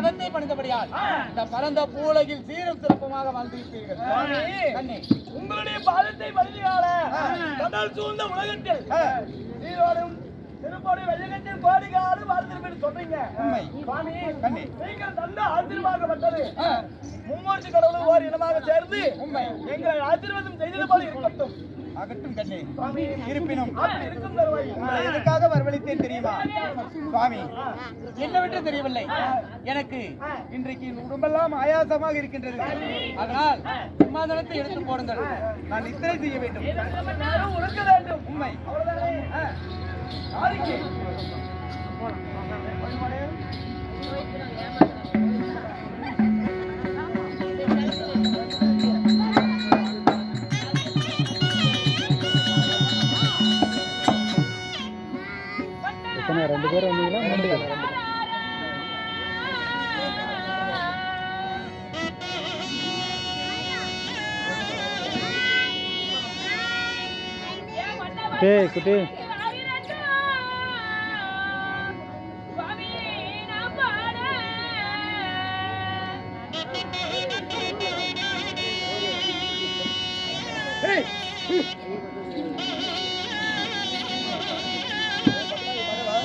பாதத்தை பணிந்தபடியால். இந்த பரந்த பூலகில் சீரும் சிறப்புமாக வாழ்ந்திருப்பீர்கள் உங்களுடைய பாதத்தை. கடல் சூழ்ந்த உலகத்தில். சீரோடும் திருப்படி வெள்ளகத்தில் கோடிகாடு வாழ்ந்திருப்பேன் சொல்றீங்க. சுவாமி. நீங்கள் நல்ல ஆசீர்வாதப்பட்டது. மும்மூர்த்தி கடவுளும் ஓர் இனமாக சேர்ந்து. எங்களை ஆசீர்வாதம் செய்தது போல இருக்கட்டும் அகட்டும் கண்ணே. இருப்பினும் உங்களை எதுக்காக வரவழைத்தேன் தெரியுமா? சுவாமி என்னவென்று தெரியவில்லை. எனக்கு இன்றைக்கு உடம்பெல்லாம் ஆயாசமாக இருக்கின்றது. அதனால் சிம்மாதனத்தை எடுத்து போடுங்கள். நான் நித்திரை செய்ய வேண்டும். உண்மை. அவ்வளவுதானே? டேய் குட்டி.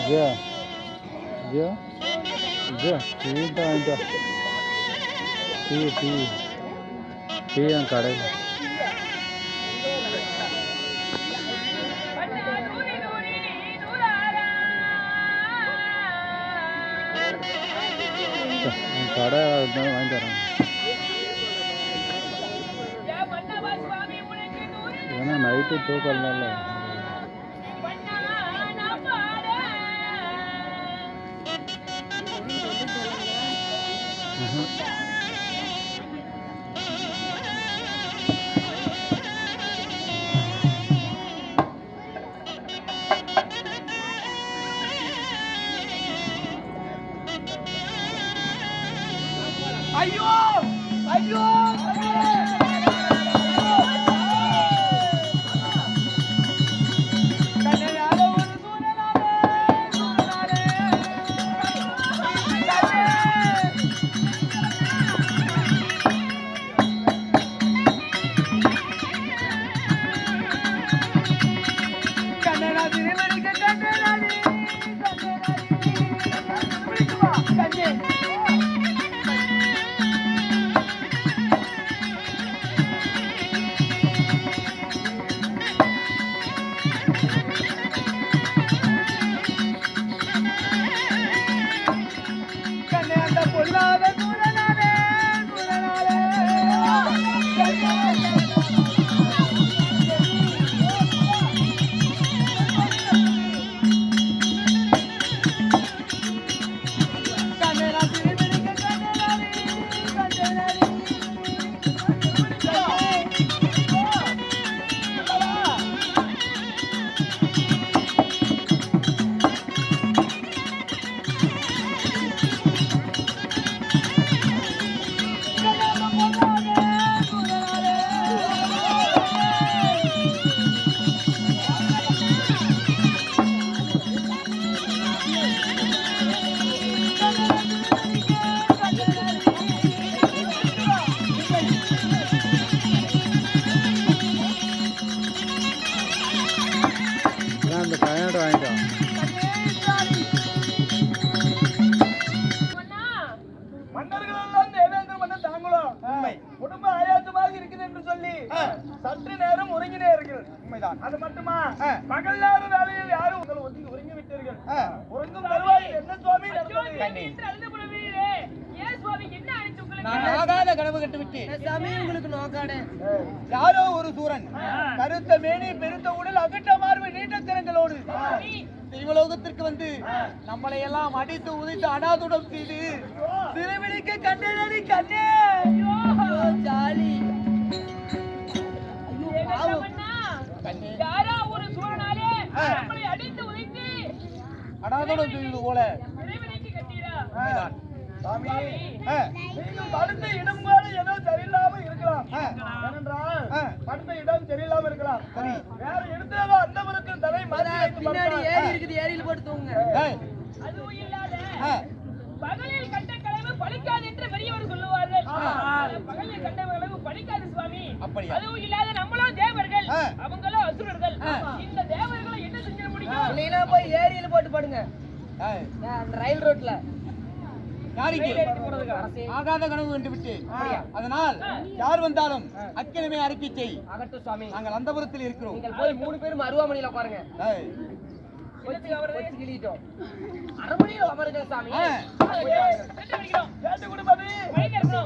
ஜியா ஜியா ஜியா டீ தான் டீ டீ. டீ என் கடையில். கடை இருந்தாலும் வாங்கிட்டு வரேன் ஏன்னா நைட்டு தூக்கம் இல்லைல்ல 哎呦哎呦。நான் நான் ஆகாத கனவு கட்டு விட்டு சாமி உங்களுக்கு நோக்காடு யாரோ ஒரு சூரன் கருத்த மேனி பெருத்த உடல் அகட்ட மார்பு நீண்ட திறங்களோடு தெய்வலோகத்திற்கு வந்து நம்மளை எல்லாம் அடித்து உதைத்து அனாதுடம் செய்து திருவிழிக்க கண்டனடி கண்ணே. ஜாலி. கண்ணே. யாரா ஒரு. நம்மளை அடித்து உதைத்து? அனாதுடம் செய்தது போல. உண்மைதான். சாமி ஆ, நீங்கள் படுத்த இடம் கூட ஏதோ சரியில்லாமல் இருக்கலாம். ஏனென்றால். படுத்த இடம் சரியில்லாம இருக்கலாம். வேற இடத்துல அந்த முறைக்கு தலை பின்னாடி ஏரி இருக்குது ஏரியில போட்டு தூங்குங்க. அதுவும் இல்லாத பகலில் கண்ட கனவு என்று பெரியவர் சொல்லுவார்கள். பகலில் கண்ட கனவு பலிக்காது சுவாமி? அதுவும் இல்லாத நம்மளும் தேவர்கள். அவங்களும் அசுரர்கள். இந்த தேவர்களை என்ன செஞ்சிட முடியும்? போய் ஏரியில போட்டு படுங்க. அந்த ரயில் ரோட்ல. யாருக்கு? ஆகாத கனவு கண்டு விட்டு. அதனால் யார் வந்தாலும் அக்கிரமே அறிக்கை செய். அகட்டு சுவாமி. நாங்கள் அந்தபுரத்தில் இருக்கிறோம். போய் மூணு பேரும் அருவாமணியில உட்காருங்க. கிளிட்டோம் அரமணியில அமருங்க சாமி. கேட்டு